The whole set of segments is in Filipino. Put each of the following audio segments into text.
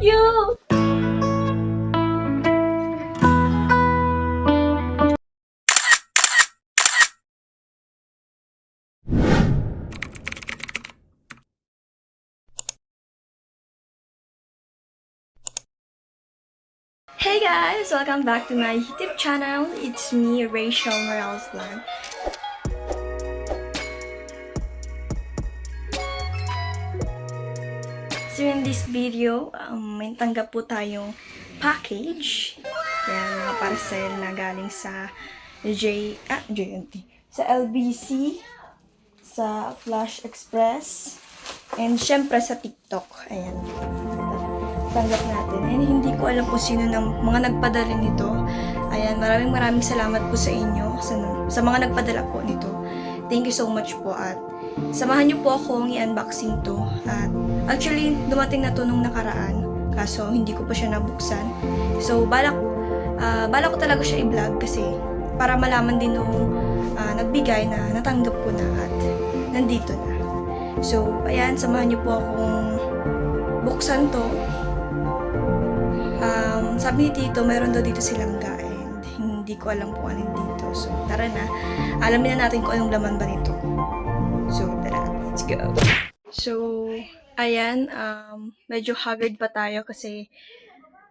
You! Hey guys! Welcome back to my YouTube channel. It's me, Rachel Morales Vlog. In this video, um, may tanggap po tayong package. Yan, mga parcel na galing sa J, ah, JNT. Sa LBC, sa Flash Express, and syempre sa TikTok. Ayan. Tanggap natin. And hindi ko alam po sino ng mga nagpadala nito. Ayan, maraming maraming salamat po sa inyo, sa, sa mga nagpadala po nito. Thank you so much po at samahan niyo po akong i-unboxing to. At actually, dumating na to nung nakaraan. Kaso, hindi ko pa siya nabuksan. So, balak, ah, balak ko talaga siya i-vlog kasi para malaman din nung ah, nagbigay na natanggap ko na at nandito na. So, ayan, samahan niyo po akong buksan to. Um, sabi ni Tito, meron daw dito silang and hindi ko alam kung ano dito. So, tara na. Alamin na natin kung anong laman ba nito. Let's go. So, ayan. Um, medyo haggard pa tayo kasi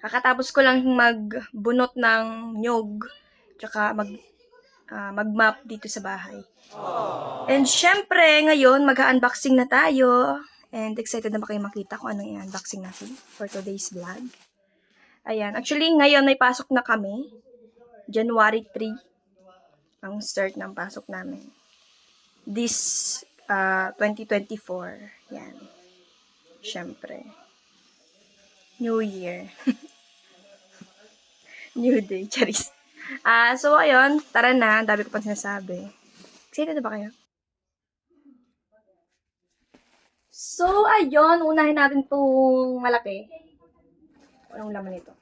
kakatapos ko lang magbunot ng nyog tsaka mag, ah, mag-map dito sa bahay. And syempre, ngayon, mag-unboxing na tayo. And excited na ba kayo makita kung anong i-unboxing natin for today's vlog. Ayan. Actually, ngayon may pasok na kami. January 3 ang start ng pasok namin. This uh, 2024. Yan. Siyempre. New Year. New Day. Charis. Ah, so ayun, tara na. Dami ko pang sinasabi. Excited na ba kayo? So, ayun. Unahin natin itong malaki. Anong laman nito?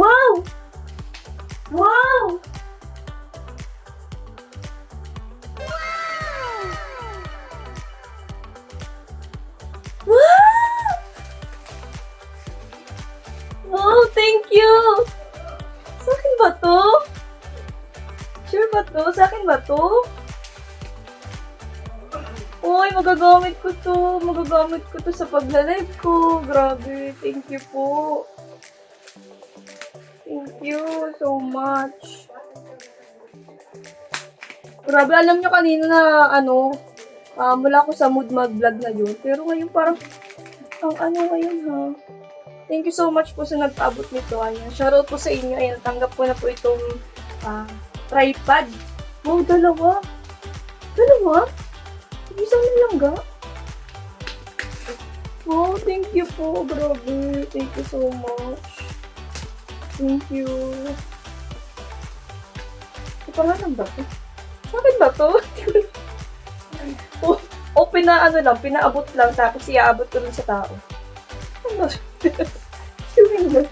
Wow! Wow! Wow! Thank you! Sa akin ba to? Sure ba to? Sa akin ba to? Uy, magagamit ko to. Magagamit ko to sa pagla-live ko. Grabe. Thank you po. You so much. Grabe, alam nyo kanina na, ano, ah, mula ako sa mood mag-vlog na yun. Pero ngayon parang, ang ano ngayon ha. Thank you so much po sa nagpaabot nito. Ayan, shoutout po sa inyo. Ayan, tanggap ko na po itong ah, tripod. Wow, dalawa. Dalawa? Isang na lang ga? Wow, thank you po. Grabe. Thank you so much. Thank you. Ito pangalan ba to? Sa akin ba to? o, o pina, ano lang, pinaabot lang, tapos iaabot ko dun sa tao. Ano?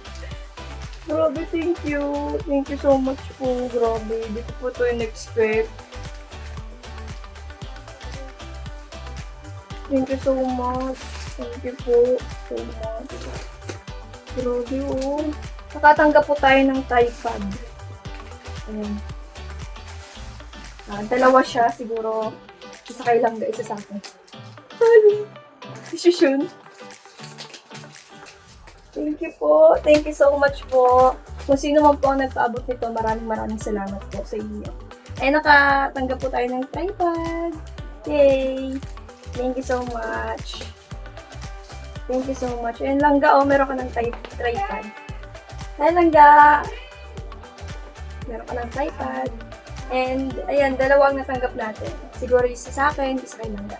Grabe, thank you. Thank you so much po. Grabe, di ko po to in-expect. Thank you so much. Thank you po so much. Grabe, oh. Nakatanggap po tayo ng tripod. Ayan. Ah, dalawa siya, siguro. Isakay lang guys, isa sa akin. Sorry. Decision. Thank you po. Thank you so much po. Kung sino man po ang nagpaabot nito, maraming maraming salamat po sa inyo. Eh, nakatanggap po tayo ng tripod. Yay! Thank you so much. Thank you so much. Ayun, langga, oh, meron ka ng tri- tripod. Hi, langga! meron ka ng tripod. And, ayan, dalawang natanggap natin. Siguro isa sa akin, isa kay Manda.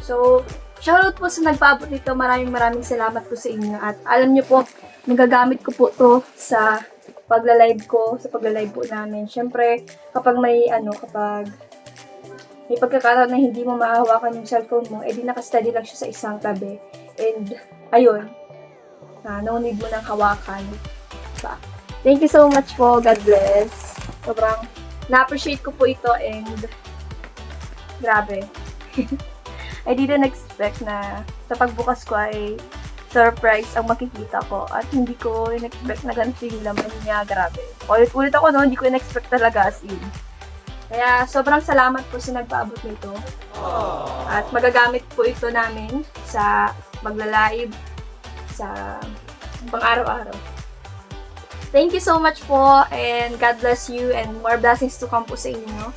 So, shoutout po sa nagpaabot nito. Maraming maraming salamat po sa inyo. At alam niyo po, nagagamit ko po to sa pagla-live ko, sa pagla-live po namin. Siyempre, kapag may ano, kapag may pagkakataon na hindi mo mahahawakan yung cellphone mo, edi nakasteady lang siya sa isang tabi. And, ayun, na no need mo nang hawakan. Diba? Thank you so much po. God bless. Sobrang na-appreciate ko po ito and grabe. I didn't expect na sa pagbukas ko ay surprise ang makikita ko at hindi ko in-expect na ganito yung laman niya. Grabe. Ulit-ulit ako no, hindi ko in-expect talaga as in. Kaya sobrang salamat po sa nagpaabot nito. At magagamit po ito namin sa magla-live, sa pang-araw-araw. Thank you so much po and God bless you and more blessings to come po sa inyo.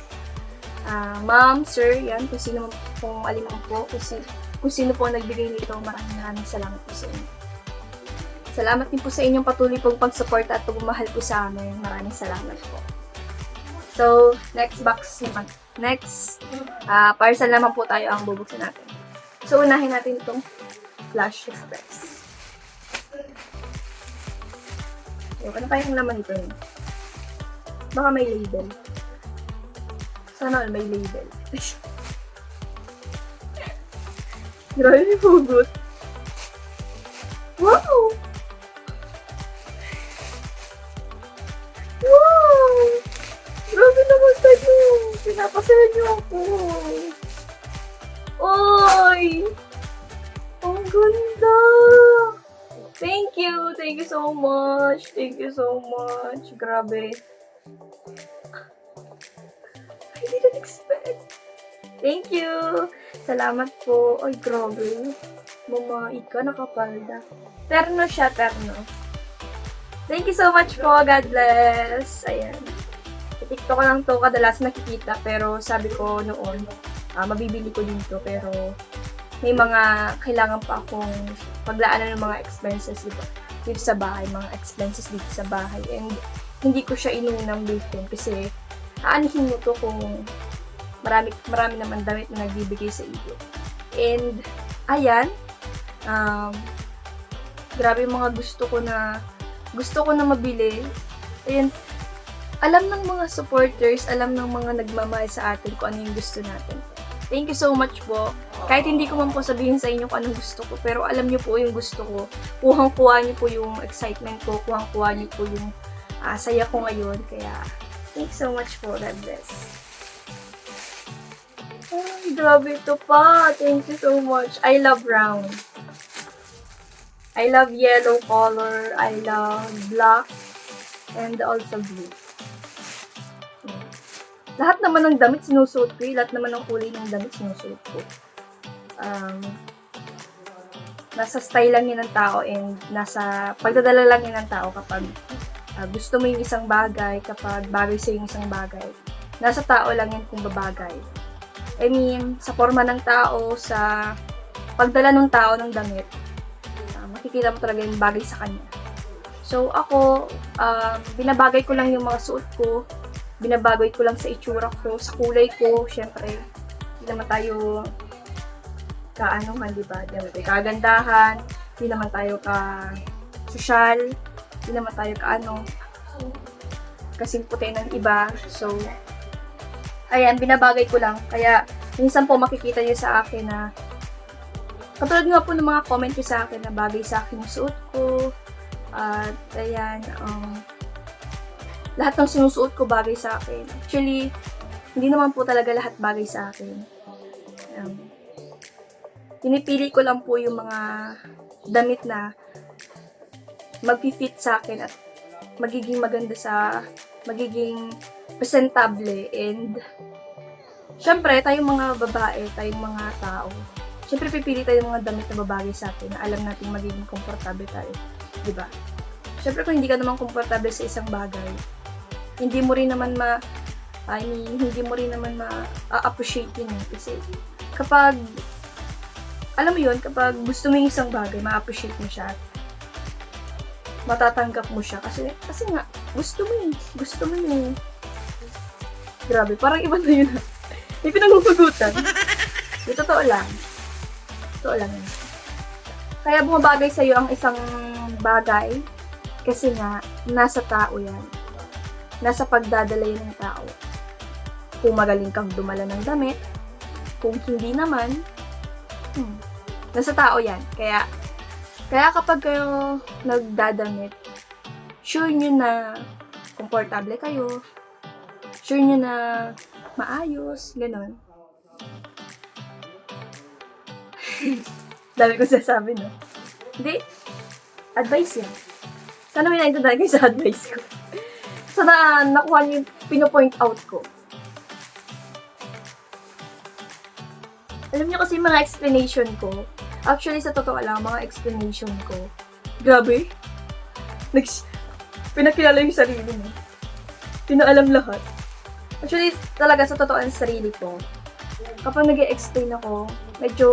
Ah, ma'am, sir, yan, kung sino pong alimang po, kung, si, kung sino po nagbigay nito, maraming maraming salamat po sa inyo. Salamat din po sa inyong patuloy pong pag-support at pagmamahal po sa amin. Maraming salamat po. So, next box naman. Next, ah parcel naman po tayo ang bubuksan natin. So, unahin natin itong Flash Express. Yung, ano kaya yung laman nito? Baka may label. Sana all may label. Grabe yung hugot. Wow! Thank you so much! Grabe. I didn't expect. Thank you! Salamat po. Ay, grabe. Mama, ika, nakapalda. Terno siya, terno. Thank you so much po. God bless. Ayan. TikTok ko lang to kadalas nakikita pero sabi ko noon, ah, mabibili ko din to pero may mga kailangan pa akong paglaanan ng mga expenses dito, dito sa bahay, mga expenses dito sa bahay. And hindi ko siya inunang bilhin kasi aanihin mo to kung marami, marami naman damit na nagbibigay sa iyo. And, ayan, um, grabe mga gusto ko na, gusto ko na mabili. Ayan, alam ng mga supporters, alam ng mga nagmamahal sa atin kung ano yung gusto natin. Thank you so much po. Kahit hindi ko man po sabihin sa inyo kung anong gusto ko, pero alam niyo po yung gusto ko. Kuhang-kuha niyo po yung excitement ko, kuhang-kuha niyo po yung ah, saya ko ngayon. Kaya, thank you so much po. God bless. Ay, grabe ito pa. Thank you so much. I love brown. I love yellow color. I love black. And also blue. Lahat naman ng damit sinusuot ko. eh. Lahat naman ng kulay ng damit sinusuot ko. Um, nasa style lang yun ng tao and nasa pagdadala lang yun ng tao kapag ah, gusto mo yung isang bagay, kapag bagay sa yung isang bagay. Nasa tao lang yun kung babagay. I mean, sa forma ng tao, sa pagdala ng tao ng damit, ah, makikita mo talaga yung bagay sa kanya. So, ako, ah, binabagay ko lang yung mga suot ko, binabagay ko lang sa itsura ko, sa kulay ko, syempre, hindi naman tayo kaanuhan, di ba? Di naman tayo kagandahan, hindi naman tayo ka social, hindi naman tayo kaano, kasing puti ng iba. So, ayan, binabagay ko lang. Kaya, minsan po makikita niyo sa akin na katulad nga po ng mga comment niyo sa akin na bagay sa akin yung suot ko. At, ayan, um, lahat ng sinusuot ko bagay sa akin. Actually, hindi naman po talaga lahat bagay sa akin. Um, pinipili ko lang po yung mga damit na mag-fit sa akin at magiging maganda sa magiging presentable and syempre tayong mga babae, tayong mga tao syempre pipili tayo ng mga damit na babagay sa atin na alam natin magiging komportable tayo, di ba? Syempre kung hindi ka naman komportable sa isang bagay, hindi mo rin naman ma I mean, hindi mo rin naman ma-appreciate yun eh. Kasi kapag alam mo yun, kapag gusto mo yung isang bagay, ma-appreciate mo siya at matatanggap mo siya kasi kasi nga gusto mo eh. Gusto mo eh. Grabe, parang iba na yun. May pinagpapagutan. Di totoo lang. Totoo lang yun. Kaya bumabagay sa'yo ang isang bagay kasi nga, nasa tao yan. Nasa pagdadala yan ng tao. Kung magaling kang dumala ng damit, kung hindi naman, hmm, nasa tao yan. Kaya, kaya kapag kayo nagdadamit, sure nyo na komportable kayo, sure nyo na maayos, ganon. Dami ko sasabi, no? Hindi. Advice yan. Sana may naintindihan kayo sa advice ko. Sana nakuha niyo yung pinopoint out ko. Alam niyo kasi mga explanation ko, actually sa totoo lang, mga explanation ko, grabe. Nags pinakilala yung sarili mo. Pinaalam lahat. Actually, talaga sa totoo ang sarili ko, kapag nag explain ako, medyo,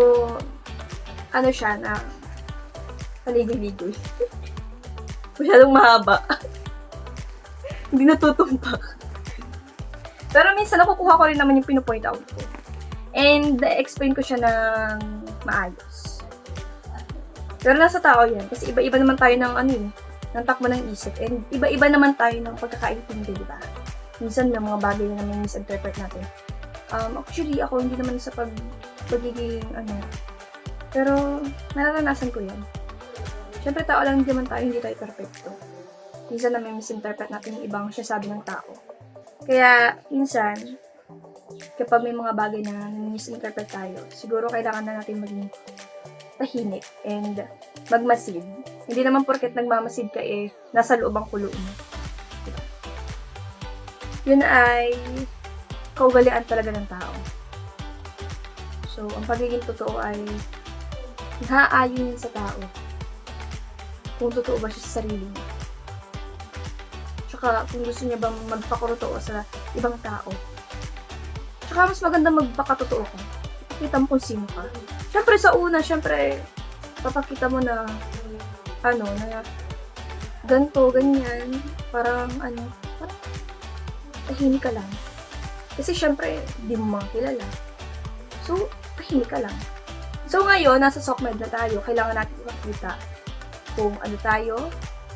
ano siya, na paligoy-ligoy. Masyadong mahaba. Hindi natutumpak. Pero minsan nakukuha ko rin naman yung pinopoint out ko. And explain ko siya ng maayos. Pero nasa tao yan. Kasi iba-iba naman tayo ng ano eh, ng takbo ng isip. And iba-iba naman tayo ng pagkakaintindi, di ba? Minsan ng mga bagay na may misinterpret natin. Um, actually, ako hindi naman sa pag pagiging ano. Pero nararanasan ko yan. Siyempre, tao lang naman tayo, hindi tayo perfecto. Minsan na may misinterpret natin yung ibang sabi ng tao. Kaya, minsan, kapag may mga bagay na misinterpret tayo, siguro kailangan na natin maging tahimik and magmasid. Hindi naman porket nagmamasid ka eh, nasa loob ang kulo mo. Diba? Yun ay kaugalian talaga ng tao. So, ang pagiging totoo ay naaayon sa tao. Kung totoo ba siya sa sarili niya. Tsaka kung gusto niya bang magpakotoo sa ibang tao. Tsaka mas maganda magpakatotoo ka. Ipakita mo kung sino ka. Siyempre sa una, siyempre, papakita mo na, ano, na ganto, ganyan, parang, ano, parang, tahimik ka lang. Kasi syempre, di mo mga kilala. So, tahimik ka lang. So ngayon, nasa SOCMED na tayo, kailangan natin ipakita kung ano tayo.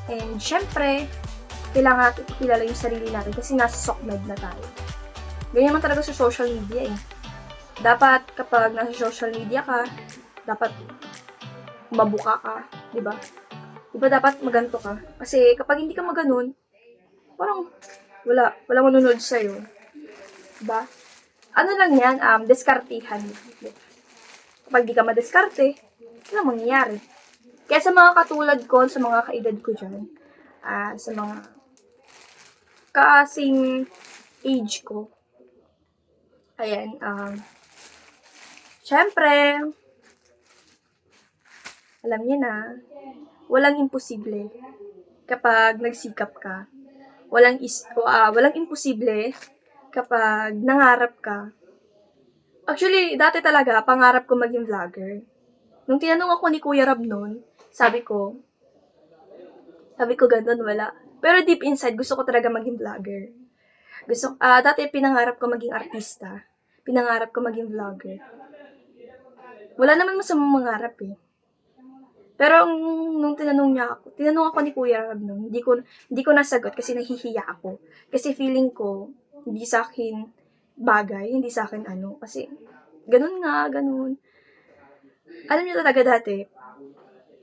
And syempre, kailangan natin ipakilala yung sarili natin kasi nasa SOCMED na tayo. Ganyan man talaga sa social media eh. Dapat kapag nasa social media ka, dapat mabuka ka, di ba? Di ba dapat maganto ka? Kasi kapag hindi ka maganon, parang wala, wala manunod sa'yo. Di ba? Ano lang yan, um, deskartihan. Kapag di ka madiskarte, wala mangyayari. Kaya sa mga katulad ko, sa mga kaedad ko dyan, ah, sa mga kasing age ko, ayan, um, syempre, alam niyo na, walang imposible kapag nagsikap ka. Walang is ah, walang imposible kapag nangarap ka. Actually, dati talaga, pangarap ko maging vlogger. Nung tinanong ako ni Kuya Rab noon, sabi ko, sabi ko ganun, wala. Pero deep inside, gusto ko talaga maging vlogger. Gusto, ah, dati pinangarap ko maging artista. Pinangarap ko maging vlogger. Wala naman masamang mangarap eh. Pero nung tinanong niya ako, tinanong ako ni Kuya Rab nung, hindi ko, hindi ko nasagot kasi nahihiya ako. Kasi feeling ko, hindi sa akin bagay, hindi sa akin ano. Kasi, ganun nga, ganun. Alam niyo talaga dati,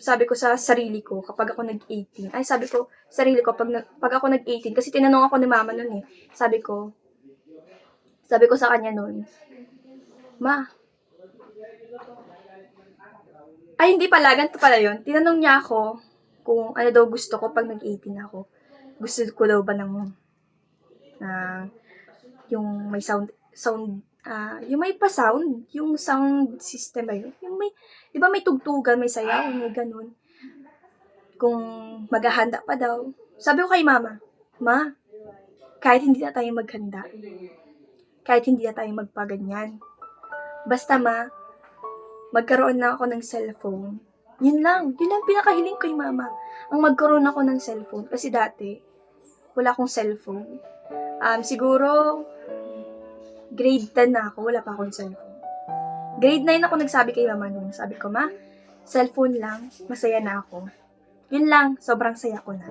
sabi ko sa sarili ko kapag ako nag-18, ay sabi ko, sarili ko, pag, pag ako nag-18, kasi tinanong ako ni mama nun eh, sabi ko, sabi ko sa kanya nun, Ma, ay hindi pala, ganito pala yun. Tinanong niya ako kung ano daw gusto ko pag nag-18 ako. Gusto ko daw ba ng, na yung may sound, sound, ah, yung may pa-sound, yung sound system ba yun? Yung may, di ba may tugtugan, may sayaw, may ganun. Kung maghahanda pa daw. Sabi ko kay mama, Ma, kahit hindi na tayo maghanda, kahit hindi na tayo magpaganyan, basta ma, magkaroon na ako ng cellphone. Yun lang. Yun lang pinakahiling ko yung mama. Ang magkaroon ako ng cellphone. Kasi dati, wala akong cellphone. Um, siguro, grade 10 na ako, wala pa akong cellphone. Grade 9 ako nagsabi kay mama noon. Sabi ko, ma, cellphone lang, masaya na ako. Yun lang, sobrang saya ko na.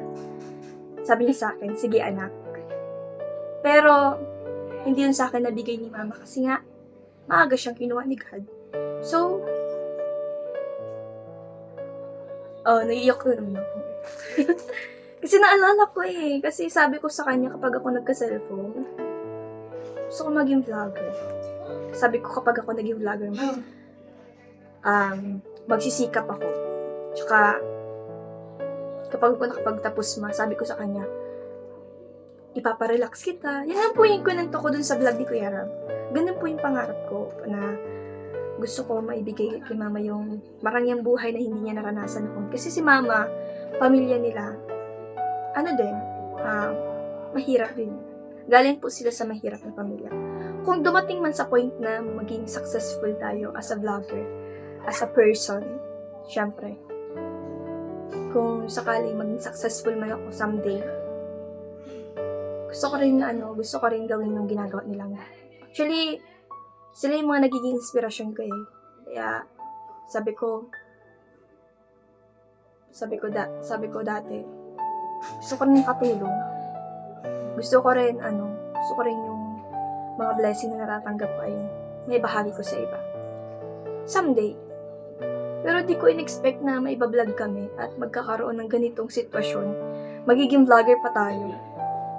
Sabi niya sa akin, sige anak. Pero, hindi yun sa akin nabigay ni mama kasi nga, maaga siyang kinuha ni God. So, oh, naiiyak ko naman ako. kasi naalala ko eh. Kasi sabi ko sa kanya kapag ako nagka-cellphone, gusto ko maging vlogger. Sabi ko kapag ako naging vlogger, mag, um, magsisikap ako. Tsaka, kapag ako nakapagtapos ma, sabi ko sa kanya, ipaparelax kita. Yan lang po yung kunento ko dun sa vlog ni Kuya Ram. Ganun po yung pangarap ko na gusto ko maibigay kay mama yung marangyang buhay na hindi niya naranasan noon. Kasi si mama, pamilya nila, ano din, ah, mahirap din. Galing po sila sa mahirap na pamilya. Kung dumating man sa point na maging successful tayo as a vlogger, as a person, syempre, kung sakaling maging successful man ako someday, gusto ko rin, ano, gusto ko rin gawin yung ginagawa nilang. Actually, sila yung mga nagiging inspirasyon ko eh. Kaya, sabi ko, sabi ko da, sabi ko dati, gusto ko rin katulong. Gusto ko rin, ano, gusto ko rin yung mga blessing na natatanggap ko ay may bahagi ko sa iba. Someday. Pero di ko in-expect na may vlog kami at magkakaroon ng ganitong sitwasyon. Magiging vlogger pa tayo.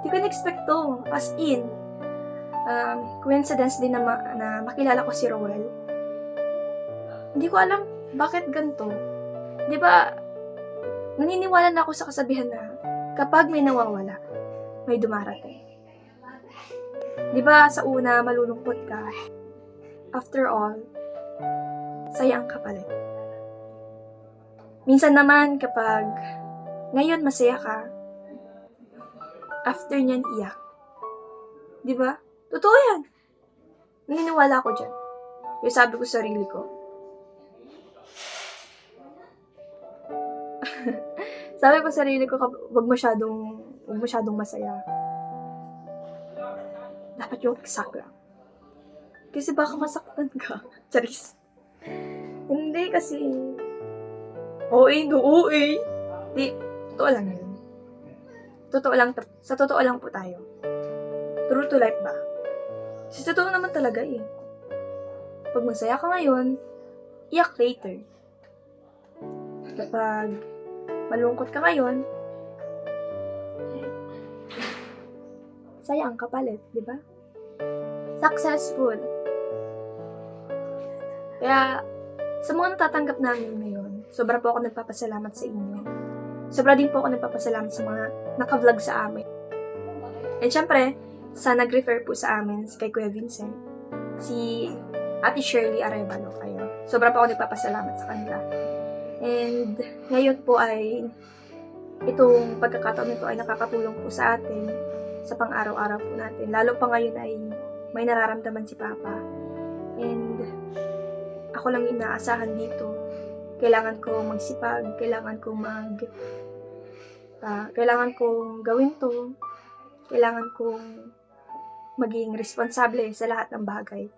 Di ko in-expect to. As in, um, coincidence din na, ma- na makilala ko si Roel. Hindi ko alam bakit ganito. Di ba, naniniwala na ako sa kasabihan na kapag may nawawala, may dumarating. Di ba, sa una, malulungkot ka. After all, saya ang kapalit. Minsan naman, kapag ngayon masaya ka, after niyan iyak. Di ba? Totoo yan. Naniniwala ako dyan. Yung sabi ko sa sarili ko. Sabi ko sa sarili ko, wag masyadong, wag masyadong masaya. Dapat yung exact lang. Kasi baka masaktan ka. Charis. Hindi kasi, OA, no OA. Di, totoo lang yun. Totoo lang, sa totoo lang po tayo. True to life ba? Kasi totoo naman talaga eh. Pag masaya ka ngayon, iyak later. Kapag malungkot ka ngayon, saya ang kapalit, di ba? Successful. Kaya, sa mga natatanggap namin ngayon, sobra po ako nagpapasalamat sa inyo. Sobra din po ako nagpapasalamat sa mga naka-vlog sa amin. And syempre, sa nag-refer po sa amin kay Kuya Vincent, si Ate Shirley Arevalo kayo. Sobra po ako nagpapasalamat sa kanila. And ngayon po ay itong pagkakataon nito ay nakakatulong po sa atin sa pang-araw-araw po natin. Lalo pa ngayon ay may nararamdaman si Papa. And ako lang inaasahan dito. Kailangan ko magsipag, kailangan ko mag ah, kailangan kong gawin to. Kailangan kong maging responsable sa lahat ng bagay.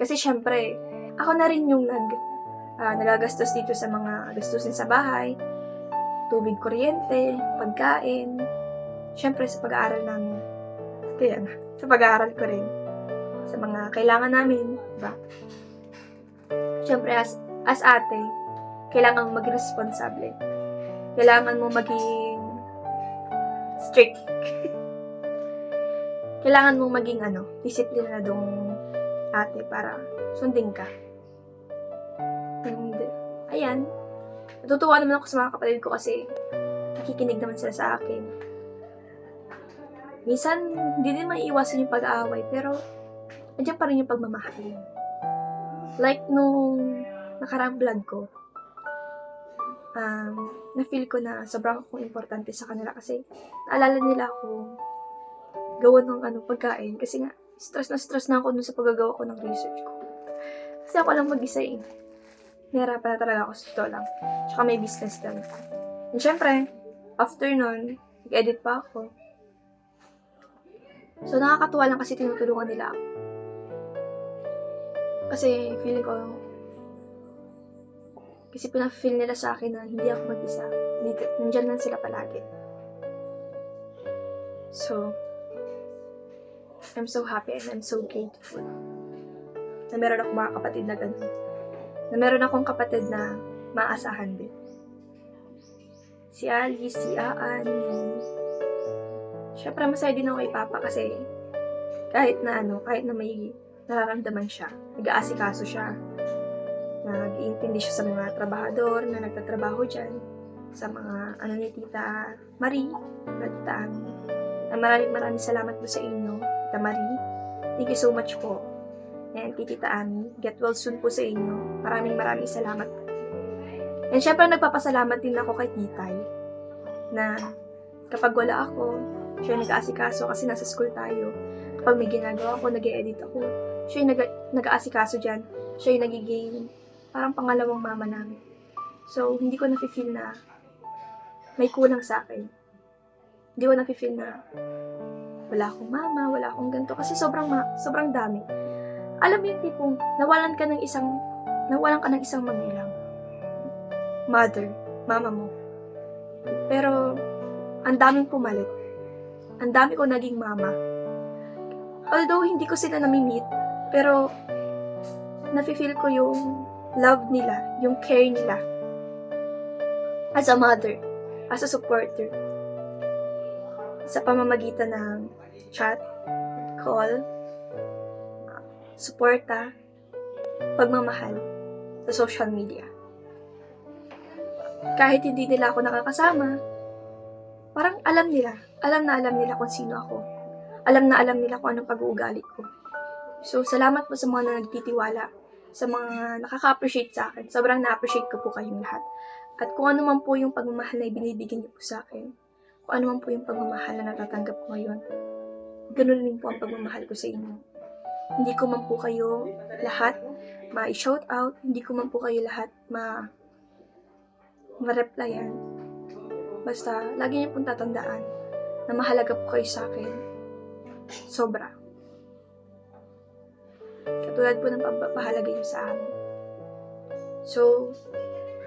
Kasi syempre, ako na rin yung nag ah, nagagastos dito sa mga gastusin sa bahay, tubig, kuryente, pagkain, syempre sa pag-aaral namin. Kaya na, sa pag-aaral ko rin. Sa mga kailangan namin, diba? Syempre, as, as ate, kailangan mo maging responsable. Kailangan mo maging strict. kailangan mo maging ano, disiplinadong ate para sundin ka. Ayan. Natutuwa naman ako sa mga kapatid ko kasi nakikinig naman sila sa akin. Minsan, hindi din maiiwasan yung pag-aaway, pero andyan pa rin yung pagmamahal. Like nung nakarang vlog ko, um, na-feel ko na sobrang akong importante sa kanila kasi naalala nila ako gawa ng ano, pagkain. Kasi nga, stress na stress na ako dun sa paggagawa ko ng research ko. Kasi ako lang mag-isa eh. Nahirapan na talaga ako sa totoo lang. Tsaka may business kami. And syempre, after nun, nag-edit pa ako. So, nakakatuwa lang kasi tinutulungan nila ako. Kasi, feeling ko, kasi pina-feel nila sa akin na hindi ako mag-isa. Dito, nandyan lang sila palagi. So, I'm so happy and I'm so grateful na meron akong mga kapatid na ganun. Na meron akong kapatid na maasahan din. Si Ali, si Aan, yun. Siyempre, masaya din ako kay Papa kasi kahit na ano, kahit na may nararamdaman siya, nag-aasikaso siya, nag-iintindi siya sa mga trabahador na nagtatrabaho dyan, sa mga ano ni Tita Marie, Tita Ami. Maraming maraming salamat po sa inyo, Tita Marie. Thank you so much po. And Tita get well soon po sa inyo. Maraming maraming salamat po. And syempre, nagpapasalamat din ako kay Titay na kapag wala ako, siya yung nag-aasikaso kasi nasa school tayo. Kapag may ginagawa ako, nag edit ako, siya yung nag- nag-aasikaso dyan. Siya yung nagiging parang pangalawang mama namin. So, hindi ko nafe-feel na may kulang sa akin. Hindi ko nafe-feel na wala akong mama, wala akong ganito. Kasi sobrang, ma- sobrang dami. Alam mo yung tipong nawalan ka ng isang, nawalan ka ng isang magulang. Mother, mama mo. Pero, ang daming pumalit. Ang dami ko naging mama. Although, hindi ko sila nami-meet, pero, nafe-feel ko yung love nila, yung care nila. As a mother, as a supporter. Sa pamamagitan ng chat, call, suporta, pagmamahal sa social media. Kahit hindi nila ako nakakasama, parang alam nila, alam na alam nila kung sino ako. Alam na alam nila kung anong pag-uugali ko. So, salamat po sa mga na nagtitiwala, sa mga nakaka-appreciate sa akin. Sobrang na-appreciate ko po kayong lahat. At kung ano man po yung pagmamahal na ibinibigyan niyo po sa akin, kung ano man po yung pagmamahal na natatanggap ko ngayon, ganun din po ang pagmamahal ko sa inyo. Hindi ko man po kayo lahat ma-shout out, hindi ko man po kayo lahat ma ma-replyan. Basta, lagi niyo pong tatandaan na mahalaga po kayo sa akin. Sobra. Katulad po ng pagpapahalaga niyo sa amin. So,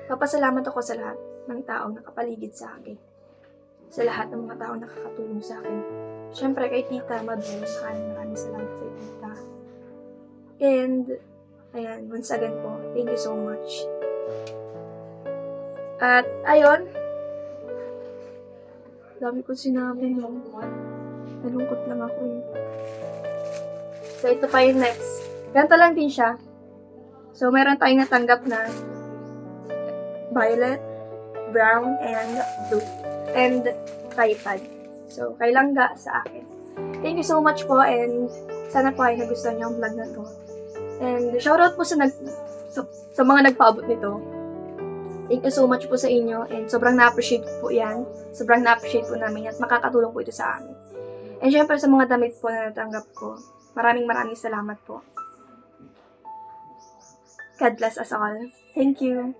papasalamat ako sa lahat ng taong nakapaligid sa akin. Sa lahat ng mga taong nakakatulong sa akin. Siyempre, kay Tita Mabel, maraming maraming salamat sa Tita. And, ayan, once again po, thank you so much. At, ayun, dami ko sinabi no. Nalungkot lang ako eh. So, ito pa yung next. Ganito lang din siya. So, meron tayong natanggap na violet, brown, and blue. And tripod. So, kay sa akin. Thank you so much po and sana po ay nagustuhan niyo ang vlog na to. And shoutout po sa, nag, sa, sa mga nagpaabot nito. Thank you so much po sa inyo and sobrang na-appreciate po yan. Sobrang na-appreciate po namin at makakatulong po ito sa amin. And syempre sa mga damit po na natanggap ko, maraming maraming salamat po. God bless us all. Thank you.